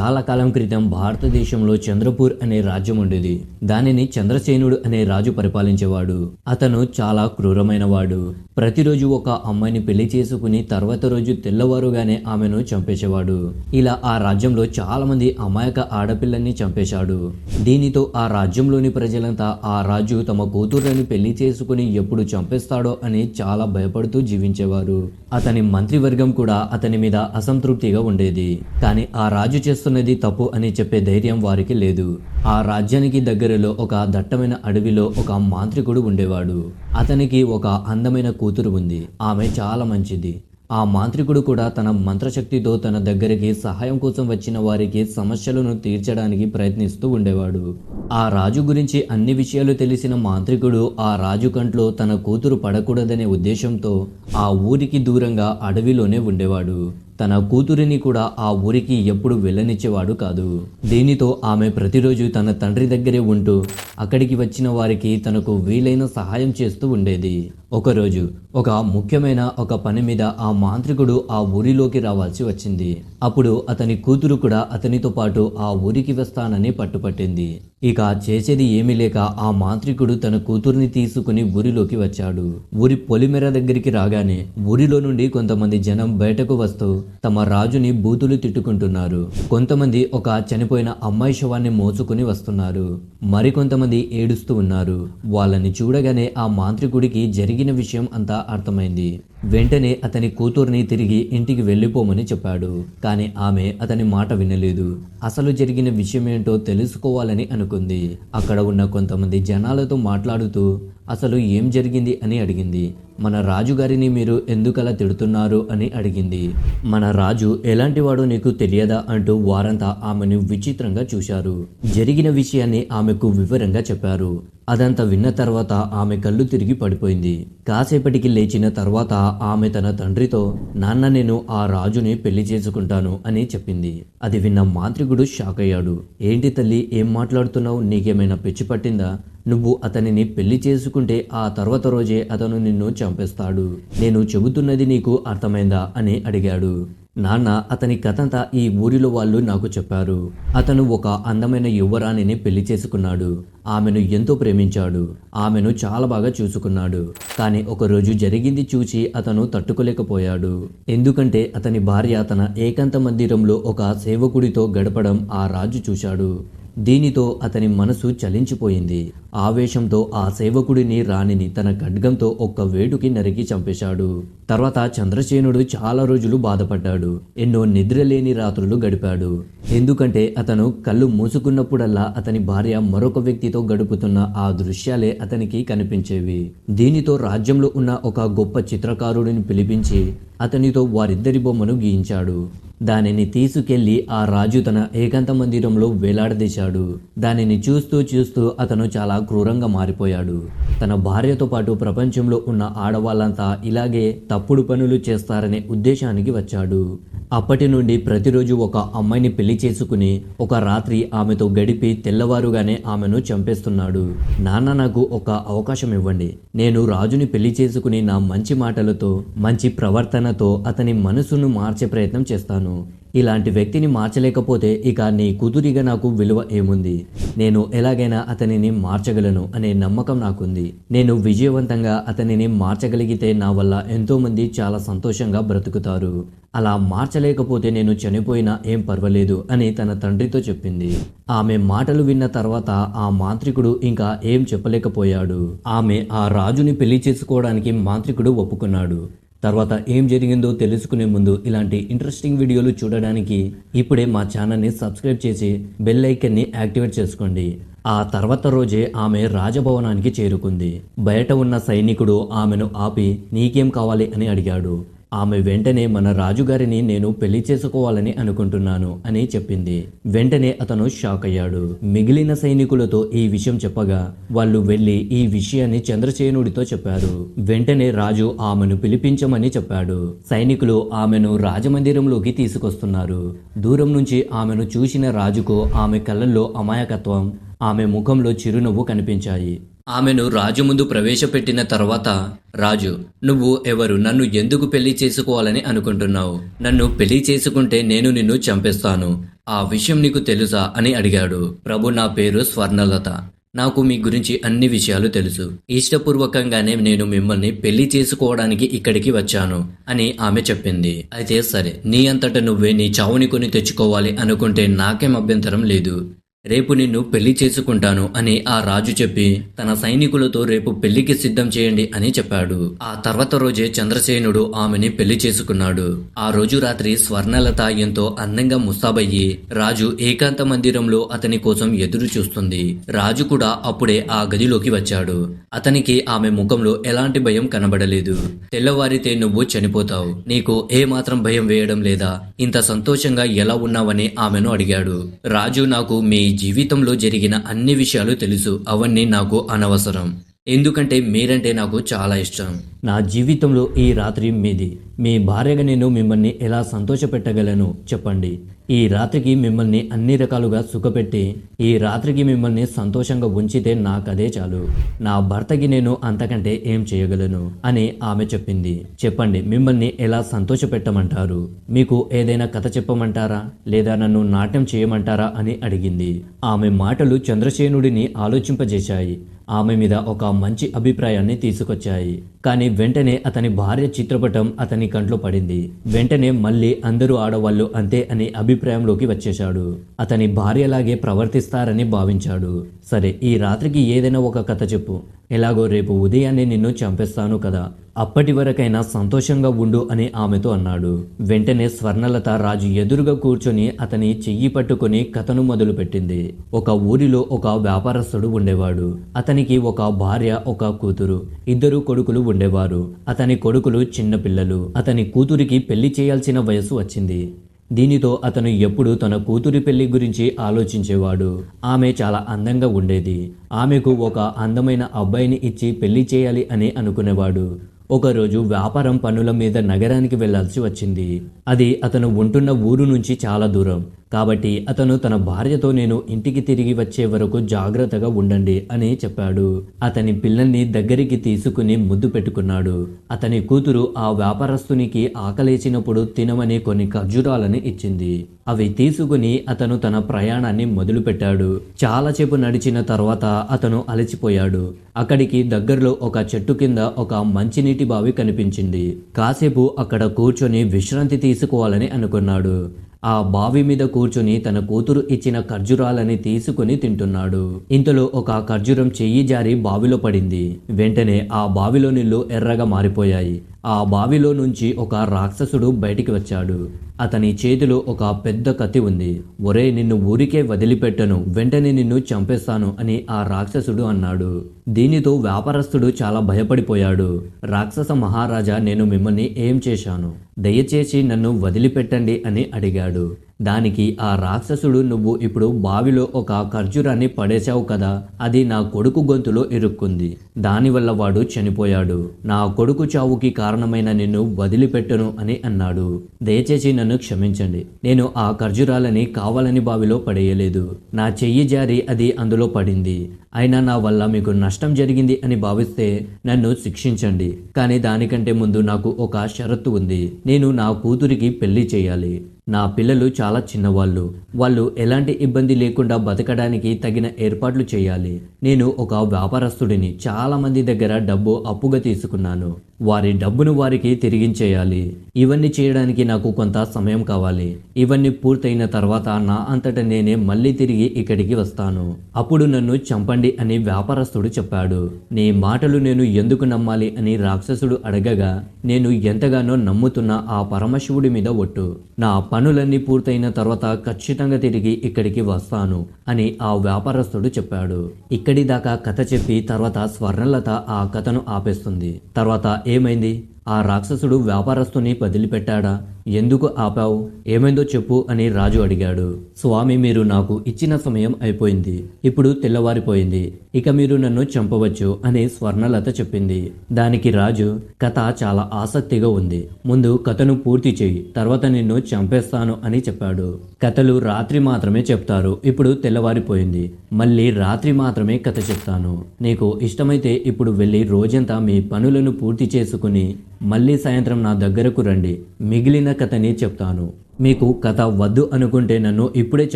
చాలా కాలం క్రితం భారతదేశంలో చంద్రపూర్ అనే రాజ్యం ఉండేది. దానిని చంద్రసేనుడు అనే రాజు పరిపాలించేవాడు. అతను చాలా క్రూరమైన వాడు ప్రతిరోజు ఒక అమ్మాయిని పెళ్ళి చేసుకుని తర్వాత రోజు తెల్లవారుగానే ఆమెను చంపేసేవాడు. ఇలా ఆ రాజ్యంలో చాలా మంది అమాయక ఆడపిల్లల్ని చంపేశాడు. దీనితో ఆ రాజ్యంలోని ప్రజలంతా ఆ రాజు తమ కూతుర్లను పెళ్ళి చేసుకుని ఎప్పుడు చంపేస్తాడో అని చాలా భయపడుతూ జీవించేవారు. అతని మంత్రివర్గం కూడా అతని మీద అసంతృప్తిగా ఉండేది. కానీ ఆ రాజు చేస్తున్నది తప్పు అని చెప్పే ధైర్యం వారికి లేదు. ఆ రాజ్యానికి దగ్గరలో ఒక దట్టమైన అడవిలో ఒక మాంత్రికుడు ఉండేవాడు. అతనికి ఒక అందమైన కూతురు ఉంది. ఆమె చాలా మంచిది. ఆ మాంత్రికుడు కూడా తన మంత్రశక్తితో తన దగ్గరికి సహాయం కోసం వచ్చిన వారికి సమస్యలను తీర్చడానికి ప్రయత్నిస్తూ ఉండేవాడు. ఆ రాజు గురించి అన్ని విషయాలు తెలిసిన మాంత్రికుడు ఆ రాజు కంట్లో తన కూతురు పడకూడదనే ఉద్దేశంతో ఆ ఊరికి దూరంగా అడవిలోనే ఉండేవాడు. తన కూతురిని కూడా ఆ ఊరికి ఎప్పుడు వెళ్ళనిచ్చేవాడు కాదు. దీనితో ఆమె ప్రతిరోజు తన తండ్రి దగ్గరే ఉంటూ అక్కడికి వచ్చిన వారికి తనకు వీలైన సహాయం చేస్తూ ఉండేది. ఒకరోజు ఒక ముఖ్యమైన ఒక పని మీద ఆ మాంత్రికుడు ఆ ఊరిలోకి రావాల్సి వచ్చింది. అప్పుడు అతని కూతురు కూడా అతనితో పాటు ఆ ఊరికి వస్తానని పట్టుపట్టింది. ఇక చేసేది ఏమీ లేక ఆ మాంత్రికుడు తన కూతుర్ని తీసుకుని ఊరిలోకి వచ్చాడు. ఊరి పొలిమెర దగ్గరికి రాగానే ఊరిలో నుండి కొంతమంది జనం బయటకు వస్తూ తమ రాజుని బూతులు తిట్టుకుంటున్నారు. కొంతమంది ఒక చనిపోయిన అమ్మాయి శవాన్ని మోసుకుని వస్తున్నారు. మరికొంతమంది ఏడుస్తూ ఉన్నారు. వాళ్ళని చూడగానే ఆ మాంత్రికుడికి జరిగిన విషయం అంతా అర్థమైంది. వెంటనే అతని కూతుర్ని తిరిగి ఇంటికి వెళ్ళిపోమని చెప్పాడు. కానీ ఆమె అతని మాట వినలేదు. అసలు జరిగిన విషయం ఏంటో తెలుసుకోవాలని అనుకుంది. అక్కడ ఉన్న కొంతమంది జనాలతో మాట్లాడుతూ అసలు ఏం జరిగింది? అని అడిగింది. మన రాజుగారిని మీరు ఎందుకలా తిడుతున్నారు? అని అడిగింది. మన రాజు ఎలాంటివాడో నీకు తెలియదా? అంటూ వారంతా ఆమెను విచిత్రంగా చూశారు. జరిగిన విషయాన్ని ఆమెకు వివరంగా చెప్పారు. అదంతా విన్న తర్వాత ఆమె కళ్ళు తిరిగి పడిపోయింది. కాసేపటికి లేచిన తర్వాత ఆమె తన తండ్రితో నాన్న నేను ఆ రాజుని పెళ్ళి చేసుకుంటాను అని చెప్పింది. అది విన్న మాంత్రికుడు షాక్ అయ్యాడు ఏంటి తల్లి ఏం మాట్లాడుతున్నావు? నీకేమైనా పిచ్చి పట్టిందా? నువ్వు అతనిని పెళ్ళి చేసుకుంటే ఆ తర్వాత రోజే అతను నిన్ను చంపేస్తాడు. నేను చెబుతున్నది నీకు అర్థమైందా? అని అడిగాడు. నాన్న అతని కథంతా ఈ ఊరిలో వాళ్ళు నాకు చెప్పారు. అతను ఒక అందమైన యువరాణిని పెళ్ళి చేసుకున్నాడు. ఆమెను ఎంతో ప్రేమించాడు. ఆమెను చాలా బాగా చూసుకున్నాడు. కానీ ఒకరోజు జరిగింది చూసి అతను తట్టుకోలేకపోయాడు. ఎందుకంటే అతని భార్య తన ఏకాంత మందిరంలో ఒక సేవకుడితో గడపడం ఆ రాజు చూశాడు. దీనితో అతని మనసు చలించిపోయింది. ఆవేశంతో ఆ సేవకుడిని రాణిని తన ఖడ్గంతో ఒక్క వేటుకి నరికి చంపేశాడు. తర్వాత చంద్రసేనుడు చాలా రోజులు బాధపడ్డాడు. ఎన్నో నిద్రలేని రాత్రులు గడిపాడు. ఎందుకంటే అతను కళ్ళు మూసుకున్నప్పుడల్లా అతని భార్య మరొక వ్యక్తితో గడుపుతున్న ఆ దృశ్యాలే అతనికి కనిపించేవి. దీనితో రాజ్యంలో ఉన్న ఒక గొప్ప చిత్రకారుడిని పిలిపించి అతనితో వారిద్దరి బొమ్మను గీయించాడు. దానిని తీసుకెళ్ళి ఆ రాజు తన ఏకాంత మందిరంలో వేలాడదీశాడు. దానిని చూస్తూ చూస్తూ అతను చాలా క్రూరంగా మారిపోయాడు. తన భార్యతో పాటు ప్రపంచంలో ఉన్న ఆడవాళ్ళంతా ఇలాగే తప్పుడు పనులు చేస్తారనే ఉద్దేశానికి వచ్చాడు. అప్పటి నుండి ప్రతిరోజు ఒక అమ్మాయిని పెళ్ళి చేసుకుని ఒక రాత్రి ఆమెతో గడిపి తెల్లవారుగానే ఆమెను చంపేస్తున్నాడు. నాన్న నాకు ఒక అవకాశం ఇవ్వండి. నేను రాజుని పెళ్ళి చేసుకుని నా మంచి మాటలతో మంచి ప్రవర్తన ప్రవర్తనతో అతని మనసును మార్చే ప్రయత్నం చేస్తాను. ఇలాంటి వ్యక్తిని మార్చలేకపోతే ఇక నీ కుదురిగా నాకు విలువ ఏముంది? నేను ఎలాగైనా అతనిని మార్చగలను అనే నమ్మకం నాకుంది. నేను విజయవంతంగా అతనిని మార్చగలిగితే నా వల్ల ఎంతోమంది చాలా సంతోషంగా బ్రతుకుతారు. అలా మార్చలేకపోతే నేను చనిపోయినా ఏం పర్వాలేదు అని తన తండ్రితో చెప్పింది. ఆమె మాటలు విన్న తర్వాత ఆ మాంత్రికుడు ఇంకా ఏం చెప్పలేకపోయాడు. ఆమె ఆ రాజుని పెళ్ళి చేసుకోవడానికి మాంత్రికుడు ఒప్పుకున్నాడు. తర్వాత ఏం జరిగిందో తెలుసుకునే ముందు ఇలాంటి ఇంట్రెస్టింగ్ వీడియోలు చూడడానికి ఇప్పుడే మా ఛానల్ని సబ్స్క్రైబ్ చేసి బెల్ ఐకన్ని యాక్టివేట్ చేసుకోండి. ఆ తర్వాత రోజే ఆమె రాజభవనానికి చేరుకుంది. బయట ఉన్న సైనికుడు ఆమెను ఆపి నీకేం కావాలి? అని అడిగాడు. ఆమె వెంటనే మన రాజుగారిని నేను పెళ్ళి చేసుకోవాలని అనుకుంటున్నాను అని చెప్పింది. వెంటనే అతను షాక్ అయ్యాడు. మిగిలిన సైనికులతో ఈ విషయం చెప్పగా వాళ్ళు వెళ్ళి ఈ విషయాన్ని చంద్రసేనుడితో చెప్పారు. వెంటనే రాజు ఆమెను పిలిపించమని చెప్పాడు. సైనికులు ఆమెను రాజమందిరంలోకి తీసుకొస్తున్నారు. దూరం నుంచి ఆమెను చూసిన రాజుకు ఆమె కళ్ళల్లో అమాయకత్వం ఆమె ముఖంలో చిరునవ్వు కనిపించాయి. ఆమెను రాజు ముందు ప్రవేశపెట్టిన తర్వాత రాజు నువ్వు ఎవరు? నన్ను ఎందుకు పెళ్ళి చేసుకోవాలని అనుకుంటున్నావు? నన్ను పెళ్ళి చేసుకుంటే నేను నిన్ను చంపేస్తాను. ఆ విషయం నీకు తెలుసా? అని అడిగాడు. ప్రభు నా పేరు స్వర్ణలత. నాకు మీ గురించి అన్ని విషయాలు తెలుసు. ఇష్టపూర్వకంగానే నేను మిమ్మల్ని పెళ్ళి చేసుకోవడానికి ఇక్కడికి వచ్చాను అని ఆమె చెప్పింది. అయితే సరే నీ అంతట నువ్వే నీ చావుని కొని తెచ్చుకోవాలి అనుకుంటే నాకేం అభ్యంతరం లేదు. రేపు నిన్ను పెళ్ళి చేసుకుంటాను అని ఆ రాజు చెప్పి తన సైనికులతో రేపు పెళ్ళికి సిద్ధం చేయండి అని చెప్పాడు. ఆ తర్వాత రోజే చంద్రసేనుడు ఆమెని పెళ్ళి చేసుకున్నాడు. ఆ రోజు రాత్రి స్వర్ణలత ఎంతో అందంగా ముస్తాబయ్యి రాజు ఏకాంత మందిరంలో అతని కోసం ఎదురు చూస్తుంది. రాజు కూడా అప్పుడే ఆ గదిలోకి వచ్చాడు. అతనికి ఆమె ముఖంలో ఎలాంటి భయం కనబడలేదు. తెల్లవారితే నువ్వు చనిపోతావు. నీకు ఏ మాత్రం భయం వేయడం లేదా? ఇంత సంతోషంగా ఎలా ఉన్నావని ఆమెను అడిగాడు. రాజు నాకు మీ జీవితంలో జరిగిన అన్ని విషయాలు తెలుసు. అవన్నీ నాకు అనవసరం. ఎందుకంటే మీరంటే నాకు చాలా ఇష్టం. నా జీవితంలో ఈ రాత్రి మీది. మీ భార్యగా నేను మిమ్మల్ని ఎలా సంతోషపెట్టగలను? చెప్పండి. ఈ రాత్రికి మిమ్మల్ని అన్ని రకాలుగా సుఖపెట్టి ఈ రాత్రికి మిమ్మల్ని సంతోషంగా ఉంచితే నాకదే చాలు. నా భర్తకి నేను అంతకంటే ఏం చేయగలను? అని ఆమె చెప్పింది. చెప్పండి మిమ్మల్ని ఎలా సంతోషపెట్టమంటారు? మీకు ఏదైనా కథ చెప్పమంటారా? లేదా నన్ను నాట్యం చేయమంటారా? అని అడిగింది. ఆమె మాటలు చంద్రసేనుడిని ఆలోచింపజేశాయి. ఆమె మీద ఒక మంచి అభిప్రాయాన్ని తీసుకొచ్చాయి. కానీ వెంటనే అతని భార్య చిత్రపటం అతని కంట్లో పడింది. వెంటనే మళ్ళీ అందరూ ఆడవాళ్ళు అంతే అనే అభిప్రాయంలోకి వచ్చేశాడు. అతని భార్యలాగే ప్రవర్తిస్తారని భావించాడు. సరే ఈ రాత్రికి ఏదైనా ఒక కథ చెప్పు. ఎలాగో రేపు ఉదయాన్నే నిన్ను చంపేస్తాను కదా. అప్పటి వరకైనా సంతోషంగా ఉండు అని ఆమెతో అన్నాడు. వెంటనే స్వర్ణలత రాజు ఎదురుగా కూర్చొని అతని చెయ్యి పట్టుకొని కథను మొదలుపెట్టింది. ఒక ఊరిలో ఒక వ్యాపారస్తుడు ఉండేవాడు. అతనికి ఒక భార్య ఒక కూతురు. ఇద్దరు కొడుకులు ఉండేవారు. అతని కొడుకులు చిన్నపిల్లలు అతని కూతురికి పెళ్ళి చేయాల్సిన వయసు వచ్చింది. దీనితో అతను ఎప్పుడు తన కూతురి పెళ్ళి గురించి ఆలోచించేవాడు. ఆమె చాలా అందంగా ఉండేది. ఆమెకు ఒక అందమైన అబ్బాయిని ఇచ్చి పెళ్ళి చేయాలి అని అనుకునేవాడు. ఒకరోజు వ్యాపారం పనుల మీద నగరానికి వెళ్ళాల్సి వచ్చింది. అది అతను ఉంటున్న ఊరు నుంచి చాలా దూరం. కాబట్టి అతను తన భార్యతో నేను ఇంటికి తిరిగి వచ్చే వరకు జాగ్రత్తగా ఉండండి అని చెప్పాడు. అతని పిల్లల్ని దగ్గరికి తీసుకుని ముద్దు పెట్టుకున్నాడు. అతని కూతురు ఆ వ్యాపారస్తునికి ఆకలేచినప్పుడు తినమని కొన్ని ఖర్జూరాలని ఇచ్చింది. అవి తీసుకుని అతను తన ప్రయాణాన్ని మొదలుపెట్టాడు. చాలాసేపు నడిచిన తర్వాత అతను అలసిపోయాడు. అక్కడికి దగ్గరలో ఒక చెట్టు కింద ఒక మంచినీటి బావి కనిపించింది. కాసేపు అక్కడ కూర్చొని విశ్రాంతి తీసుకోవాలని అనుకున్నాడు. ఆ బావి మీద కూర్చుని తన కూతురు ఇచ్చిన ఖర్జూరాలని తీసుకుని తింటున్నాడు. ఇంతలో ఒక ఖర్జూరం చెయ్యి జారి బావిలో పడింది. వెంటనే ఆ బావిలో నీళ్ళు ఎర్రగా మారిపోయాయి. ఆ బావిలో నుంచి ఒక రాక్షసుడు బయటికి వచ్చాడు. అతని చేతిలో ఒక పెద్ద కత్తి ఉంది. ఒరే నిన్ను ఊరికే వదిలిపెట్టను. వెంటనే నిన్ను చంపేస్తాను అని ఆ రాక్షసుడు అన్నాడు. దీనితో వ్యాపారస్తుడు చాలా భయపడిపోయాడు. రాక్షస మహారాజా నేను మిమ్మల్ని ఏం చేశాను? దయచేసి నన్ను వదిలిపెట్టండి అని అడిగాడు. దానికి ఆ రాక్షసుడు నువ్వు ఇప్పుడు బావిలో ఒక ఖర్జూరాన్ని పడేశావు కదా అది నా కొడుకు గొంతులో ఇరుక్కుంది. దానివల్ల వాడు చనిపోయాడు. నా కొడుకు చావుకి కారణమైన నిన్ను వదిలిపెట్టను అని అన్నాడు. దయచేసి నన్ను క్షమించండి. నేను ఆ ఖర్జూరాలని కావాలని బావిలో పడేయలేదు. నా చెయ్యి జారి అది అందులో పడింది. అయినా నా వల్ల మీకు నష్టం జరిగింది అని భావిస్తే నన్ను శిక్షించండి. కానీ దానికంటే ముందు నాకు ఒక షరతు ఉంది. నేను నా కూతురికి పెళ్ళి చేయాలి. నా పిల్లలు చాలా చిన్నవాళ్ళు. వాళ్ళు ఎలాంటి ఇబ్బంది లేకుండా బతకడానికి తగిన ఏర్పాట్లు చేయాలి. నేను ఒక వ్యాపారస్తుడిని. చాలా మంది దగ్గర డబ్బు అప్పుగా తీసుకున్నాను. వారి డబ్బును వారికి తిరిగించేయాలి. ఇవన్నీ చేయడానికి నాకు కొంత సమయం కావాలి. ఇవన్నీ పూర్తయిన తర్వాత నా అంతట నేనే మళ్ళీ తిరిగి ఇక్కడికి వస్తాను. అప్పుడు నన్ను చంపండి అని వ్యాపారస్తుడు చెప్పాడు. నీ మాటలు నేను ఎందుకు నమ్మాలి అని రాక్షసుడు అడగగా నేను ఎంతగానో నమ్ముతున్న ఆ పరమశివుడి మీద ఒట్టు. నా పనులన్నీ పూర్తయిన తర్వాత ఖచ్చితంగా తిరిగి ఇక్కడికి వస్తాను అని ఆ వ్యాపారస్తుడు చెప్పాడు. ఇక్కడి దాకా కథ చెప్పి తర్వాత స్వర్ణలత ఆ కథను ఆపేస్తుంది. తర్వాత ఏమైంది? ఆ రాక్షసుడు వ్యాపారస్తుని వదిలిపెట్టాడా? ఎందుకు ఆపావు? ఏమైందో చెప్పు అని రాజు అడిగాడు. స్వామి మీరు నాకు ఇచ్చిన సమయం అయిపోయింది. ఇప్పుడు తెల్లవారిపోయింది. ఇక మీరు నన్ను చంపవచ్చు అని స్వర్ణలత చెప్పింది. దానికి రాజు కథ చాలా ఆసక్తిగా ఉంది. ముందు కథను పూర్తి చేయి తర్వాత నిన్ను చంపేస్తాను అని చెప్పాడు. కథలు రాత్రి మాత్రమే చెప్తారు. ఇప్పుడు తెల్లవారిపోయింది. మళ్ళీ రాత్రి మాత్రమే కథ చెప్తాను. నీకు ఇష్టమైతే ఇప్పుడు వెళ్ళి రోజంతా మీ పనులను పూర్తి చేసుకుని మళ్ళీ సాయంత్రం నా దగ్గరకు రండి. మిగిలిన కథని చెప్తాను. మీకు కథ వద్దు అనుకుంటే నన్ను ఇప్పుడే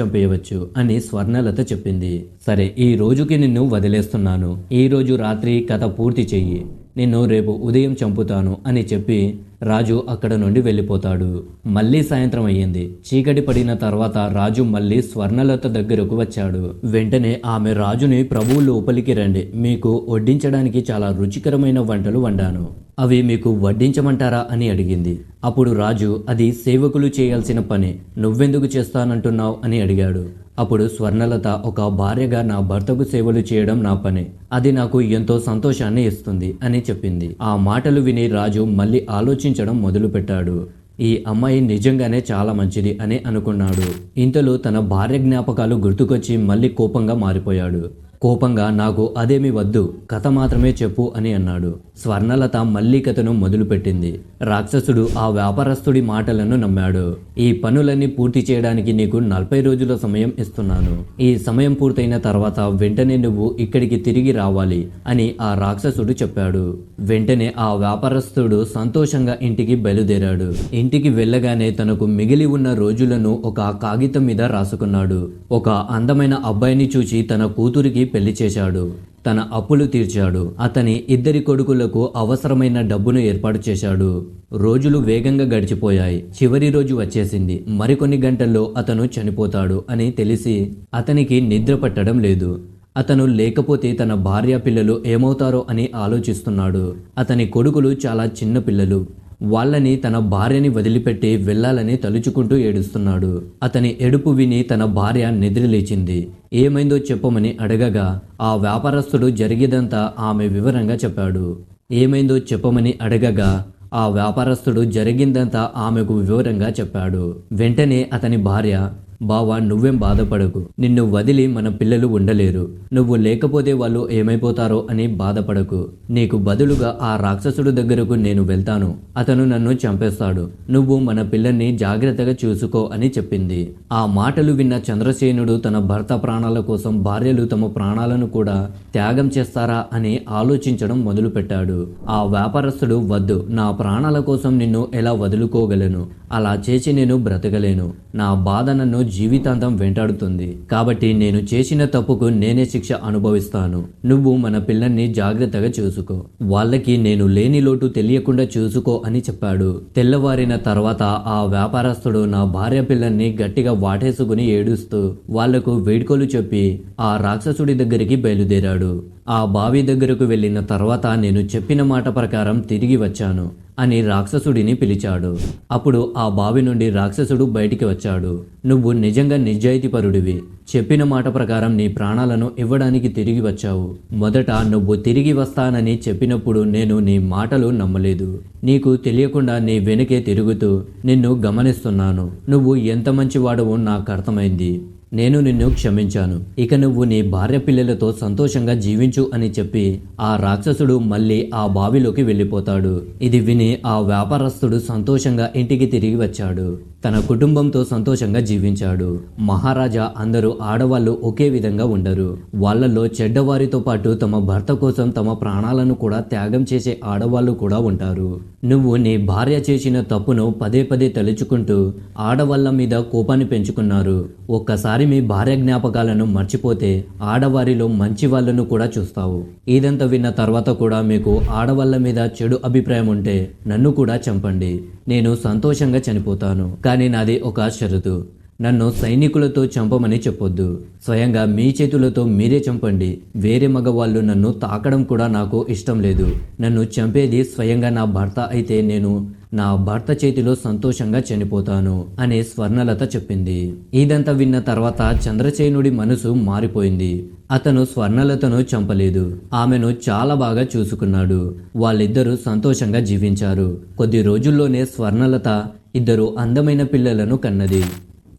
చంపేయవచ్చు అని స్వర్ణలత చెప్పింది. సరే ఈ రోజుకి నిన్ను వదిలేస్తున్నాను. ఈ రోజు రాత్రి కథ పూర్తి చెయ్యి. నిన్ను రేపు ఉదయం చంపుతాను అని చెప్పి రాజు అక్కడ నుండి వెళ్ళిపోతాడు. మళ్ళీ సాయంత్రం అయ్యింది. చీకటి పడిన తర్వాత రాజు మళ్ళీ స్వర్ణలత దగ్గరకు వచ్చాడు. వెంటనే ఆమె రాజుని ప్రభువు లోపలికి రండి. మీకు వడ్డించడానికి చాలా రుచికరమైన వంటలు వండాను. అవి మీకు వడ్డించమంటారా? అని అడిగింది. అప్పుడు రాజు అది సేవకులు చేయాల్సిన పని. నువ్వెందుకు చేస్తానంటున్నావు? అని అడిగాడు. అప్పుడు స్వర్ణలత ఒక భార్యగా నా భర్తకు సేవలు చేయడం నా పని. అది నాకు ఎంతో సంతోషాన్ని ఇస్తుంది అని చెప్పింది. ఆ మాటలు విని రాజు మళ్ళీ ఆలోచించడం మొదలుపెట్టాడు. ఈ అమ్మాయి నిజంగానే చాలా మంచిది అని అనుకున్నాడు. ఇంతలో తన భార్య జ్ఞాపకాలు గుర్తుకొచ్చి మళ్ళీ కోపంగా మారిపోయాడు. కోపంగా నాకు అదేమి వద్దు కథ మాత్రమే చెప్పు అని అన్నాడు. స్వర్ణలత మళ్ళీ కథను మొదలుపెట్టింది. రాక్షసుడు ఆ వ్యాపారస్తుడి మాటలను నమ్మాడు. ఈ పనులన్నీ పూర్తి చేయడానికి నీకు నలభై రోజుల సమయం ఇస్తున్నాను. ఈ సమయం పూర్తయిన తర్వాత వెంటనే నువ్వు ఇక్కడికి తిరిగి రావాలి అని ఆ రాక్షసుడు చెప్పాడు. వెంటనే ఆ వ్యాపారస్తుడు సంతోషంగా ఇంటికి బయలుదేరాడు. ఇంటికి వెళ్ళగానే తనకు మిగిలి ఉన్న రోజులను ఒక కాగితం మీద రాసుకున్నాడు. ఒక అందమైన అబ్బాయిని చూచి తన కూతురికి పెళ్ళి చేశాడు. తన అప్పులు తీర్చాడు. అతని ఇద్దరి కొడుకులకు అవసరమైన డబ్బును ఏర్పాటు చేశాడు. రోజులు వేగంగా గడిచిపోయాయి. చివరి రోజు వచ్చేసింది. మరికొన్ని గంటల్లో అతను చనిపోతాడు అని తెలిసి అతనికి నిద్ర పట్టడం లేదు. అతను లేకపోతే తన భార్య పిల్లలు ఏమవుతారో అని ఆలోచిస్తున్నాడు. అతని కొడుకులు చాలా చిన్న పిల్లలు. వాళ్ళని తన భార్యని వదిలిపెట్టి వెళ్ళాలని తలుచుకుంటూ ఏడుస్తున్నాడు. అతని ఎడుపు విని తన భార్య నిద్రలేచింది ఏమైందో చెప్పమని అడగగా ఆ వ్యాపారస్తుడు జరిగేదంతా ఆమె వివరంగా చెప్పాడు. ఏమైందో చెప్పమని అడగగా ఆ వ్యాపారస్తుడు జరిగిందంతా ఆమెకు వివరంగా చెప్పాడు. వెంటనే అతని భార్య బావా నువ్వేం బాధపడకు. నిన్ను వదిలి మన పిల్లలు ఉండలేరు. నువ్వు లేకపోతే వాళ్ళు ఏమైపోతారో అని బాధపడకు. నీకు బదులుగా ఆ రాక్షసుడు దగ్గరకు నేను వెళ్తాను. అతను నన్ను చంపేస్తాడు. నువ్వు మన పిల్లల్ని జాగ్రత్తగా చూసుకో అని చెప్పింది. ఆ మాటలు విన్న చంద్రసేనుడు తన భర్త ప్రాణాల కోసం భార్యలు తమ ప్రాణాలను కూడా త్యాగం చేస్తారా అని ఆలోచించడం మొదలుపెట్టాడు. ఆ వ్యాపారస్తుడు వద్దు నా ప్రాణాల కోసం నిన్ను ఎలా వదులుకోగలను? అలా చేసి నేను బ్రతకలేను. నా బాధ నన్ను జీవితాంతం వెంటాడుతుంది. కాబట్టి నేను చేసిన తప్పుకు నేనే శిక్ష అనుభవిస్తాను. నువ్వు మన పిల్లల్ని జాగ్రత్తగా చూసుకో. వాళ్ళకి నేను లేని లోటు తెలియకుండా చూసుకో అని చెప్పాడు. తెల్లవారిన తర్వాత ఆ వ్యాపారస్తుడు నా భార్య పిల్లల్ని గట్టిగా వాటేసుకుని ఏడుస్తూ వాళ్ళకు వేడుకలు చెప్పి ఆ రాక్షసుడి దగ్గరికి బయలుదేరాడు. ఆ బావి దగ్గరకు వెళ్ళిన తర్వాత నేను చెప్పిన మాట ప్రకారం తిరిగి వచ్చాను. అని రాక్షసుడిని పిలిచాడు. అప్పుడు ఆ బావి నుండి రాక్షసుడు బయటికి వచ్చాడు. నువ్వు నిజంగా నిజాయితీపరుడివి. చెప్పిన మాట ప్రకారం నీ ప్రాణాలను ఇవ్వడానికి తిరిగి వచ్చావు. మొదట నువ్వు తిరిగి వస్తానని చెప్పినప్పుడు నేను నీ మాటలు నమ్మలేదు. నీకు తెలియకుండా నీ వెనుకే తిరుగుతూ నిన్ను గమనిస్తున్నాను. నువ్వు ఎంత మంచివాడవో నాకు అర్థమైంది. నేను నిన్ను క్షమించాను. ఇక నువ్వు నీ భార్య పిల్లలతో సంతోషంగా జీవించు అని చెప్పి ఆ రాక్షసుడు మళ్ళీ ఆ బావిలోకి వెళ్ళిపోతాడు. ఇది విని ఆ వ్యాపారస్తుడు సంతోషంగా ఇంటికి తిరిగి వచ్చాడు. తన కుటుంబంతో సంతోషంగా జీవించాడు. మహారాజా అందరూ ఆడవాళ్ళు ఒకే విధంగా ఉండరు. వాళ్ళల్లో చెడ్డవారితో పాటు తమ భర్త కోసం తమ ప్రాణాలను కూడా త్యాగం చేసే ఆడవాళ్ళు కూడా ఉంటారు. నువ్వు నీ భార్య చేసిన తప్పును పదే పదే తలుచుకుంటూ ఆడవాళ్ళ మీద కోపాన్ని పెంచుకున్నారు. ఒక్కసారి మీ భార్య జ్ఞాపకాలను మర్చిపోతే ఆడవారిలో మంచి వాళ్ళను కూడా చూస్తావు. ఇదంతా విన్న తర్వాత కూడా మీకు ఆడవాళ్ళ మీద చెడు అభిప్రాయం ఉంటే నన్ను కూడా చంపండి. నేను సంతోషంగా చనిపోతాను. కానీ నాది ఒక షరతు. నన్ను సైనికులతో చంపమని చెప్పొద్దు. స్వయంగా మీ చేతులతో మీరే చంపండి. వేరే మగవాళ్ళు నన్ను తాకడం కూడా నాకు ఇష్టం లేదు. నన్ను చంపేది స్వయంగా నా భర్త అయితే నేను నా భర్త చేతిలో సంతోషంగా చనిపోతాను అని స్వర్ణలత చెప్పింది. ఇదంతా విన్న తర్వాత చంద్రసేనుడి మనసు మారిపోయింది. అతను స్వర్ణలతను చంపలేదు. ఆమెను చాలా బాగా చూసుకున్నాడు. వాళ్ళిద్దరూ సంతోషంగా జీవించారు. కొద్ది రోజుల్లోనే స్వర్ణలత ఇద్దరు అందమైన పిల్లలను కన్నది.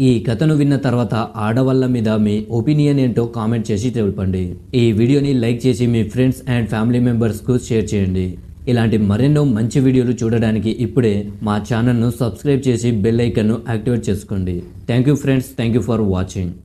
ఈ కథను విన్న తర్వాత ఆడవాళ్ళ మీద మీ ఒపీనియన్ ఏంటో కామెంట్ చేసి తెలపండి. ఈ వీడియోని లైక్ చేసి మీ ఫ్రెండ్స్ అండ్ ఫ్యామిలీ మెంబర్స్కు షేర్ చేయండి. ఇలాంటి మరెన్నో మంచి వీడియోలు చూడడానికి ఇప్పుడే మా ఛానల్ను సబ్స్క్రైబ్ చేసి బెల్ ఐకన్ను యాక్టివేట్ చేసుకోండి. Thank you friends thank you for watching.